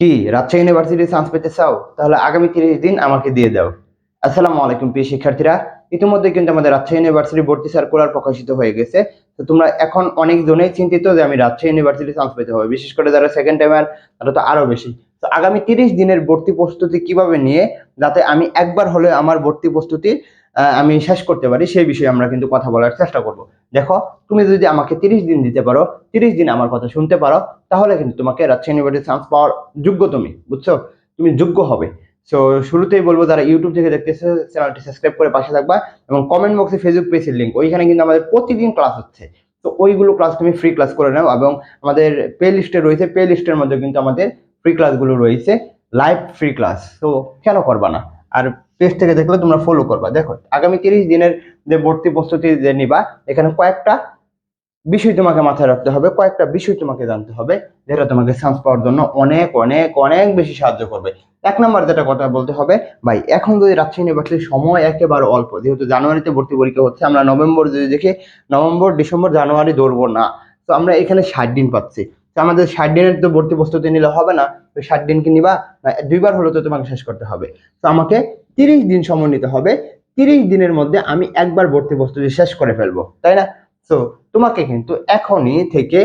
কি, Rajshahi university chance পেতে চাও? তাহলে আগামী তিরিশ দিন আমাকে দিয়ে দাও। আসসালামু আলাইকুম প্রিয় শিক্ষার্থীরা। ইতিমধ্যে কিন্তু আমাদের রাজশাহী ইউনিভার্সিটি ভর্তি সার্কুলার প্রকাশিত হয়ে গেছে। তো তোমরা এখন অনেক জনেই চিন্তিত যে আমি রাজশাহী ইউনিভার্সিটি চান্স পেতে হবে। বিশেষ করে যারা সেকেন্ড টাইমার তারা তো আরও বেশি। তো আগামী তিরিশ দিনের ভর্তি প্রস্তুতি কীভাবে নিয়ে, যাতে আমি একবার হলে আমার ভর্তি প্রস্তুতি আমি শেষ করতে পারি, সেই বিষয়ে আমরা কিন্তু কথা বলার চেষ্টা করব। দেখো, তুমি যদি আমাকে তিরিশ দিন দিতে পারো, তিরিশ দিন আমার কথা শুনতে পারো, তাহলে কিন্তু তোমাকে রাজশাহী ইউনিভার্সিটি চান্স পাওয়ার যোগ্য তুমি, বুঝছ? তুমি যোগ্য হবে। সো শুরুতেই বলব, যারা ইউটিউব থেকে দেখতেছে চ্যানেলটি সাবস্ক্রাইব করে পাশে থাকবা এবং কমেন্ট বক্সে ফেসবুক পেজের লিঙ্ক ওইখানে কিন্তু আমাদের প্রতিদিন ক্লাস হচ্ছে। তো ওইগুলো ক্লাস তুমি ফ্রি ক্লাস করে নাও এবং আমাদের পে লিস্টে রয়েছে পে লিস্টের মধ্যে কিন্তু আমাদের ফ্রি ক্লাসগুলো রয়েছে লাইভ ফ্রি ক্লাস তো কেন করবা না? আর পেজ থেকে দেখলে তোমরা ফলো করবা। দেখো, আগামী তিরিশ দিনের যে ভর্তি প্রস্তুতি যে নিবা, এখানে কয়েকটা বিষয় তোমাকে মাথায় রাখতে হবে, কয়েকটা বিষয় তোমাকে জানতে হবে, যেটা তোমাকে চান্স পাওয়ার জন্য অনেক অনেক অনেক বেশি সাহায্য করবে। এক নম্বর যেটা কথা বলতে হবে, ভাই, এখন যদি রাজশাহী ইউনিভার্সিটির সময় একেবারে অল্প, যেহেতু জানুয়ারিতে ভর্তি পরীক্ষা হচ্ছে, আমরা নভেম্বর যদি দেখি, নভেম্বর, ডিসেম্বর, জানুয়ারি ধরবো না। তো আমরা এখানে ষাট দিন পাচ্ছি। তো আমাদের ষাট দিনের তো ভর্তি প্রস্তুতি নিলে হবে না, তো ষাট দিন কি নিবা দুইবার হলো তো তোমাকে শেষ করতে হবে। তো আমাকে তিরিশ দিন সময় নিতে হবে। তিরিশ দিনের মধ্যে আমি একবার ভর্তি প্রস্তুতি শেষ করে ফেলব, তাই না? সো তোমাকে কিন্তু এখনই থেকে,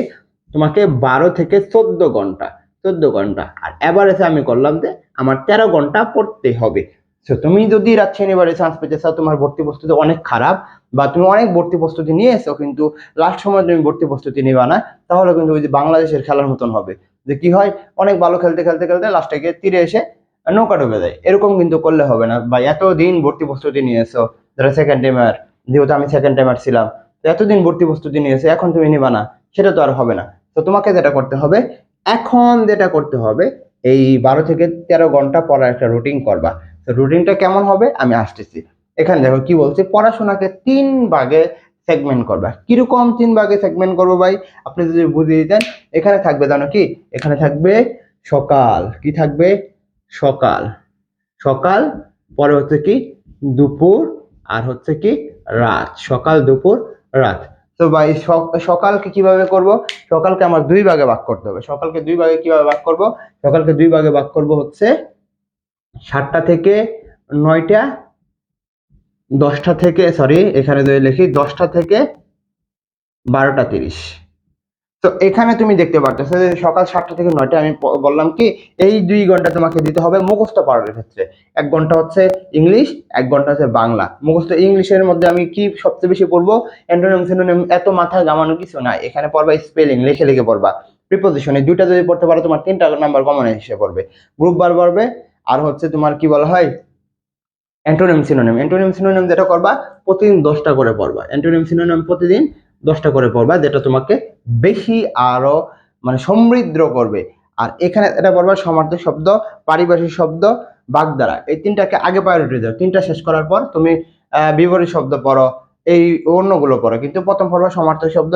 তোমাকে বারো থেকে চোদ্দ ঘণ্টা চোদ্দ ঘণ্টা। আর এভারেজে আমি করলাম যে, আমার তেরো ঘণ্টা পড়তে হবে। সো তুমি যদি রাজশাহী এবারে চান্স পেতে চাও, তোমার ভর্তি প্রস্তুতি অনেক খারাপ বা তুমি অনেক ভর্তি প্রস্তুতি নিয়ে এসো, কিন্তু লাস্ট সময় তুমি ভর্তি প্রস্তুতি নিবা না, তাহলে কিন্তু ওই যে বাংলাদেশের খেলার মতন হবে। যে কি হয়? অনেক ভালো খেলতে খেলতে খেলতে লাস্টে গিয়ে তীরে এসে নৌকা ডুবে যায়। এরকম কিন্তু করলে হবে না। বা এতদিন ভর্তি প্রস্তুতি নিয়ে এসো যারা সেকেন্ড টাইমার যেহেতু আমি সেকেন্ড টাইমার ছিলাম, তো এতদিন ভর্তি প্রস্তুতি নিয়েছে, এখন তুমি নিবা না। সেটা তো আর হবে না। তো তোমাকে যেটা করতে হবে, এখন যেটা করতে হবে, এই বারো থেকে তেরো ঘণ্টা পড়ার একটা রুটিন করবা। তো রুটিনটা কেমন হবে? আমি আসতেছি। এখানে দেখো কি বলছে, পড়াশোনাকে তিন ভাগে সেগমেন্ট করবা। কীরকম তিন ভাগে সেগমেন্ট করব ভাই? আপনি যদি বুঝিয়ে দিতেন। এখানে থাকবে জানো কি? এখানে থাকবে সকাল, কি থাকবে? সকাল। সকাল, পরে হচ্ছে কি দুপুর আর হচ্ছে কি রাত। সকাল, দুপুর, রাত। তো ভাই, সক- সকালকে কীভাবে করব? সকালকে আমার দুই ভাগে ভাগ করতে হবে। সকালকে দুই ভাগে কীভাবে ভাগ করব? সকালকে দুই ভাগে ভাগ করব হচ্ছে সাতটা থেকে নয়টা, দশটা থেকে সরি এখানে যদি লিখি দশটা থেকে বারোটা তিরিশ। তো এখানে তুমি দেখতে পারতেছো যে সকাল সাতটা থেকে নয়টা, আমি বললাম কি, এই দুই ঘণ্টা তোমাকে দিতে হবে মুখস্থ পড়ার ক্ষেত্রে। এক ঘণ্টা হচ্ছে ইংলিশ, এক ঘণ্টা হচ্ছে বাংলা। মুখস্থ ইংলিশের মধ্যে আমি কি সবচেয়ে বেশি পড়ব? অ্যান্টোনিম সিনোনিম, এত মাথা গামানো কিছু না এখানে পড়বা স্পেলিং, লিখে লিখে পড়বা। প্রিপোজিশন দুইটা যদি পড়তে পারো, তোমার তিনটা নাম্বার কমন হিসেবে পড়বে। গ্রুপ বার পড়বে আর হচ্ছে তোমার কি বলা হয়? Antonym synonym. অ্যান্টোনিম সিনোনিম যেটা করবা, প্রতিদিন দশটা করে পড়বা। অ্যান্টোনিম সিনোনিম প্রতিদিন দশটা করে পড়বা, যেটা তোমাকে বেশি আরও মানে সমৃদ্ধ করবে। আর এখানে এটা পড়বা সমার্থক শব্দ, পারিভাষিক শব্দ, বাগধারা। এই তিনটাকে আগে প্রায়োরিটি দাও। তিনটা শেষ করার পর তুমি বিপরীত শব্দ পড়ো, এই অন্যগুলো পড়ো। কিন্তু প্রথম পড়বা সমার্থক শব্দ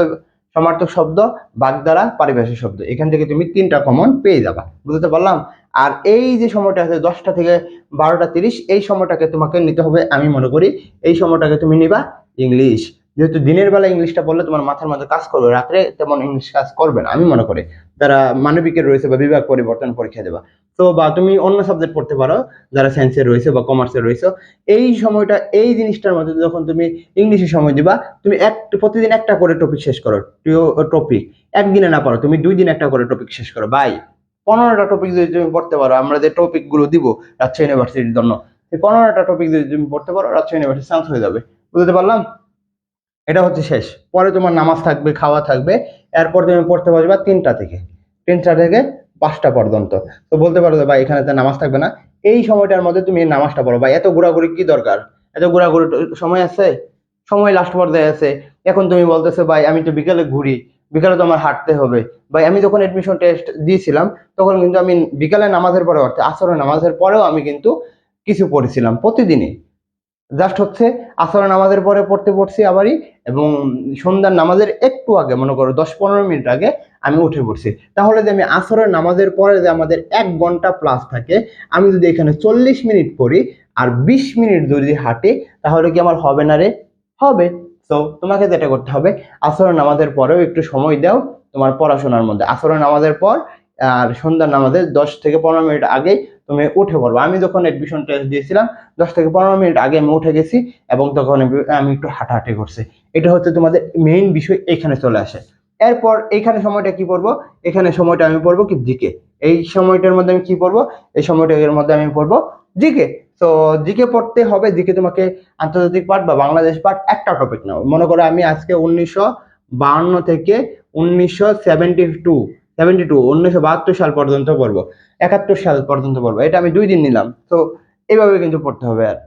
সমার্থক শব্দ, বাগধারা, পারিভাষিক শব্দ। এখান থেকে তুমি তিনটা কমন পেয়ে যাবা। বুঝতে পারলাম? আর এই যে সময়টা আছে দশটা থেকে বারোটা তিরিশ, এই সময়টাকে তোমাকে নিতে হবে, আমি মনে করি, এই সময়টাকে তুমি নিবা ইংলিশ। যেহেতু দিনের বেলা ইংলিশটা পড়লে তোমার মাথার মধ্যে কাজ করবে, রাত্রে তেমন ইংলিশ কাজ করবে না, আমি মনে করি। যারা মানবিকের রয়েছে বা বিভাগ পরিবর্তন পরীক্ষা দেবা। তো বা তুমি অন্য সাবজেক্ট পড়তে পারো, যারা সায়েন্সের রয়েছে বা কমার্সের রয়েছে, এই সময়টা, এই জিনিসটার মধ্যে যখন তুমি ইংলিশে সময় দিবা, তুমি এক, প্রতিদিন একটা করে টপিক শেষ করো টপিক একদিনে না পারো, তুমি দুই দিন একটা করে টপিক শেষ করো বাই পনেরোটা টপিক যদি তুমি পড়তে পারো, আমরা যে টপিকগুলো দিব, রাজশাহী ইউনিভার্সিটির জন্য এই পনেরোটা টপিক যদি তুমি পড়তে পারো, রাজশাহী ইউনিভার্সিটি চান্স হয়ে যাবে। বুঝতে পারলাম? এটা হচ্ছে শেষ। পরে তোমার নামাজ থাকবে, খাওয়া থাকবে, এরপর তুমি পড়তে বসবা তিনটা থেকে। তিনটা থেকে পাঁচটা পর্যন্ত। তো বলতে পারো ভাই, এখানে তো নামাজ থাকবে না। এই সময়টার মধ্যে তুমি নামাজটা পড়ো। ভাই, এত ঘোরাঘুরি কি দরকার? এত ঘোরাঘুরি সময় আছে? সময় লাস্ট পর্যায়ে আছে। এখন তুমি বলতেছো, ভাই, আমি তো বিকালে ঘুরি। বিকালে তো আমার হাঁটতে হবে। ভাই, আমি যখন এডমিশন টেস্ট দিয়েছিলাম, তখন কিন্তু আমি বিকালে নামাজের পরে অর্থাৎ আসরের নামাজের পরেও আমি কিন্তু কিছু পড়েছিলাম প্রতিদিনই। জাস্ট হচ্ছে আসরের নামাজের পরে পড়তে পড়ছি আবারই এবং সন্ধ্যার নামাজের একটু আগে, মনে করো দশ পনেরো মিনিট আগে আমি উঠে পড়ছি। তাহলে যে আমি আসরের নামাজের পরে যে আমাদের এক ঘণ্টা প্লাস থাকে, আমি যদি এখানে চল্লিশ মিনিট পড়ি আর বিশ মিনিট যদি হাঁটি, তাহলে কি আমার হবে না রে? হবে। তো তোমাকে যেটা করতে হবে, আসরের নামাজের পরেও একটু সময় দাও তোমার পড়াশোনার মধ্যে। আসরের নামাজের পর আর সন্ধ্যার নামাজের দশ থেকে পনেরো মিনিট আগে তুমি উঠে পড়ব। আমি যখন এডমিশন টেস্ট দিয়েছিলাম, দশ থেকে পনেরো মিনিট আগে আমি উঠে গেছি এবং তখন আমি- একটু হাঁটাহাঁটি করছি। এটা হচ্ছে তোমাদের মেইন বিষয় এখানে চলে আসে। এরপর এইখানে সময়টা কি পড়ব? এখানে সময়টা আমি পড়ব কি জিকে এই সময়টার মধ্যে আমি কি পড়ব? এই সময়টার মধ্যে আমি পড়ব জিকে তো জিকে পড়তে হবে জিকে তোমাকে আন্তর্জাতিক পাঠ বা বাংলাদেশ পাঠ একটা টপিক নাও। মনে করো আমি আজকে উনিশশো বাহান্ন থেকে উনিশশো সেভেন্টি টু সেভেন্টি টু উনিশশো বাহাত্তর সাল পর্যন্ত পড়ব। একাত্তর সাল পর্যন্ত পড়ব। এটা আমি দুই দিন নিলাম। তো এইভাবে কিন্তু পড়তে হবে আর।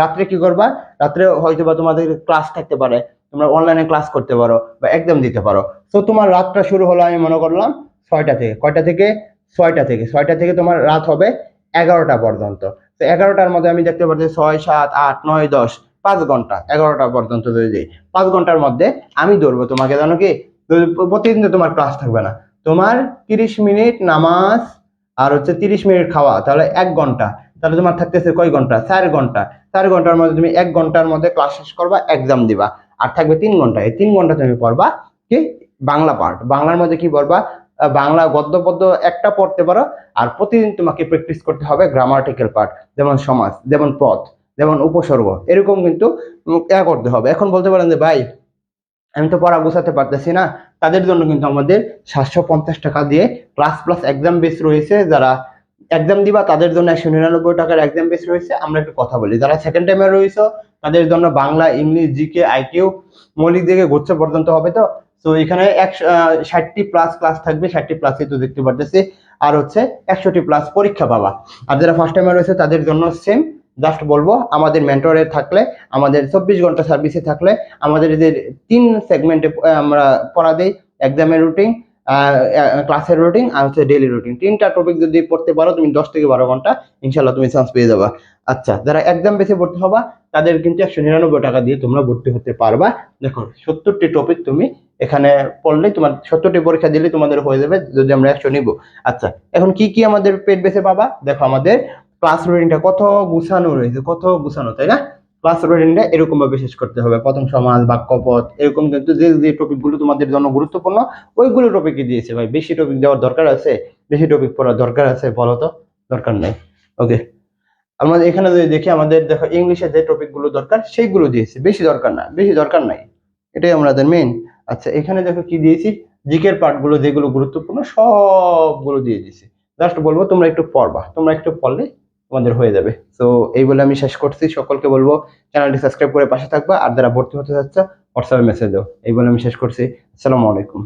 রাত্রে কি করবা? রাত্রে হয়তো বা তোমাদের ক্লাস থাকতে পারে। তোমরা অনলাইনে ক্লাস করতে পারো বা এক্সাম দিতে পারো। তো তোমার রাতটা শুরু হলো আমি মনে করলাম ছয়টা থেকে। কয়টা থেকে? ছয়টা থেকে। ছয়টা থেকে তোমার রাত হবে এগারোটা পর্যন্ত। তো এগারোটার মধ্যে আমি দেখতে পাচ্ছি ছয়, সাত, আট, নয়, দশ, পাঁচ ঘণ্টা এগারোটা পর্যন্ত যদি পাঁচ ঘণ্টার মধ্যে আমি দৌড়বো। তোমাকে জানো কি? প্রতিদিন তোমার ক্লাস থাকবে না। তোমার তিরিশ মিনিট নামাজ আর হচ্ছে তিরিশ মিনিট খাওয়া, তাহলে এক ঘণ্টা। তাহলে তোমার থাকতেছে কয় ঘণ্টা? চার ঘণ্টা। চার ঘণ্টার মধ্যে তুমি এক ঘণ্টার মধ্যে ক্লাস শেষ করবা এক্সাম দিবা। আর থাকবে তিন ঘণ্টা। এই তিন ঘণ্টা তুমি পড়বা কি? বাংলা পার্ট বাংলার মধ্যে কি পড়বা? বাংলা গদ্য পদ্য একটা পড়তে পারো। আর প্রতিদিন তোমাকে প্র্যাকটিস করতে হবে গ্রামাটিক্যাল পার্ট যেমন সমাজ, যেমন পথ, যেমন উপসর্গ। এরকম কিন্তু করতে হবে। এখন বলতে পারেন যে, ভাই আমি তো পড়া গোছাতে পারতেছি না। তাদের জন্য কিন্তু আমাদের সাতশো পঞ্চাশ টাকা দিয়ে ক্লাস প্লাস এক্সাম বেস রয়েছে। যারা এক্সাম দিবা, তাদের জন্য একশো নিরানব্বই টাকার এক্সাম বেস রয়েছে। আমরা একটু কথা বলি। যারা সেকেন্ড টাইমে রয়েছে, তাদের জন্য বাংলা, ইংলিশ জিকে আইকিউ মৌলিক দিকে গুচ্ছ পর্যন্ত হবে তো? তো এখানে একশো ষাটটি প্লাস ক্লাস থাকবে। ষাটটি প্লাসই তো দেখতে পারতেছি। আর হচ্ছে একশোটি প্লাস পরীক্ষা পাবা। আর যারা ফার্স্ট টাইমে রয়েছে, তাদের জন্য সেম জাস্ট বলব, আমাদের মেন্টরে থাকলে, আমাদের চব্বিশ ঘণ্টা সার্ভিসে থাকলে, আমাদের যে তিন সেগমেন্টে আমরা পড়া দিই এক্সামের রুটিন ক্লাসের রুটিন আর হচ্ছে ডেলি রুটিন তিনটা টপিক যদি পড়তে পারো, তুমি দশ থেকে বারো ঘণ্টা ইনশাল্লাহ তুমি চান্স পেয়ে যাবা। আচ্ছা যারা এক্সাম বেশি পড়তে হবা, তাদের কিন্তু একশো নিরানব্বই টাকা দিয়ে তোমরা ভর্তি হতে পারবা। দেখো, সত্তরটি টপিক তুমি এখানে পড়লে, তোমার সত্তরটি পরীক্ষা দিলে তোমাদের হয়ে যাবে, যদি আমরা একশো নিব। আচ্ছা এখন কি কি আমাদের পেট বেসে পাবা? দেখো, আমাদের ক্লাস রুটিনটা কত গুছানো রয়েছে কত গুছানো, তাই না? ক্লাস রুটিনটা এরকম ভাবে শেষ করতে হবে। প্রথম সমাজ, বাক্যপথ, এরকম কিন্তু যে যে টপিকগুলো তোমাদের জন্য গুরুত্বপূর্ণ, ওইগুলো টপিকই দিয়েছে। ভাই, বেশি টপিক দেওয়ার দরকার আছে? বেশি টপিক পড়ার দরকার আছে বলো তো? দরকার নাই। ওকে আমাদের এখানে যদি দেখি, আমাদের দেখো ইংলিশে যে টপিকগুলো দরকার, সেইগুলো দিয়েছে। বেশি দরকার না, বেশি দরকার নাই। এটাই আমাদের মেইন আচ্ছা এখানে দেখো কি দিয়েছি? জিকের পার্টগুলো যেগুলো গুরুত্বপূর্ণ, সবগুলো দিয়ে দিয়েছি। জাস্ট বলব, তোমরা একটু পড়বা। তোমরা একটু পড়লে তোমাদের হয়ে যাবে। তো এই বলে আমি শেষ করছি। সকলকে বলব চ্যানেলটি সাবস্ক্রাইব করে পাশে থাকবা। আর যারা ভর্তি হতে চাচ্ছে হোয়াটসঅ্যাপে মেসেজ দাও। এই বলে আমি শেষ করছি। আসসালামু আলাইকুম।